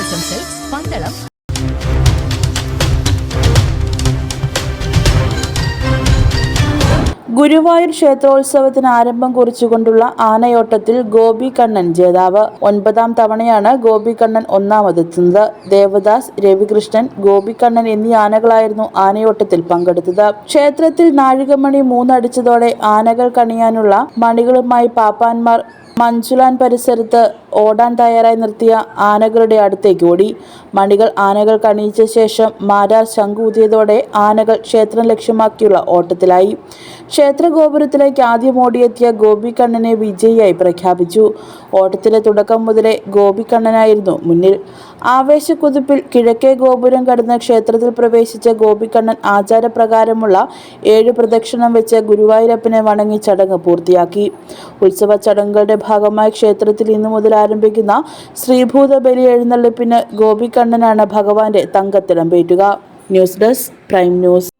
ആശംസകൾ പന്തളം ഗുരുവായൂർ ക്ഷേത്രോത്സവത്തിന് ആരംഭം കുറിച്ചുകൊണ്ടുള്ള ആനയോട്ടത്തിൽ ഗോപി കണ്ണൻ ജേതാവ്. ഒൻപതാം തവണയാണ് ഗോപി കണ്ണൻ ഒന്നാമതെത്തുന്നത്. ദേവദാസ് രവികൃഷ്ണൻ ഗോപി കണ്ണൻ എന്നീ ആനകളായിരുന്നു ആനയോട്ടത്തിൽ പങ്കെടുത്തത്. ക്ഷേത്രത്തിൽ നാഴികമണി മൂന്നടിച്ചതോടെ ആനകൾ കണിയാനുള്ള മണികളുമായി പാപ്പാന്മാർ മഞ്ചുലാൻ പരിസരത്ത് ഓടാൻ തയ്യാറായി നിർത്തിയ ആനകളുടെ അടുത്തേക്ക് ഓടി മണികൾ ആനകൾ കണിയിച്ച ശേഷം മാരാർ ശങ്കൂതിയതോടെ ആനകൾ ക്ഷേത്രം ലക്ഷ്യമാക്കിയുള്ള ഓട്ടത്തിലായി. ക്ഷേത്ര ഗോപുരത്തിലേക്ക് ആദ്യം ഓടിയെത്തിയ ഗോപികണ്ണനെ വിജയിയായി പ്രഖ്യാപിച്ചു. ഓട്ടത്തിലെ തുടക്കം മുതലേ ഗോപികണ്ണനായിരുന്നു മുന്നിൽ. ആവേശക്കുതിപ്പിൽ കിഴക്കേ ഗോപുരം കടന്ന് ക്ഷേത്രത്തിൽ പ്രവേശിച്ച ഗോപികണ്ണൻ ആചാരപ്രകാരമുള്ള ഏഴ് പ്രദക്ഷിണം വെച്ച് ഗുരുവായൂരപ്പനെ വണങ്ങി ചടങ്ങ് പൂർത്തിയാക്കി. ഉത്സവ ചടങ്ങുകളുടെ ഭാഗമായി ക്ഷേത്രത്തിൽ ഇന്നു മുതൽ ആരംഭിക്കുന്ന ശ്രീഭൂത ബലി എഴുന്നള്ളിപ്പിന് ഗോപികണ്ണനാണ് ഭഗവാന്റെ തങ്കത്തിടം പേറ്റുക. News desk prime news.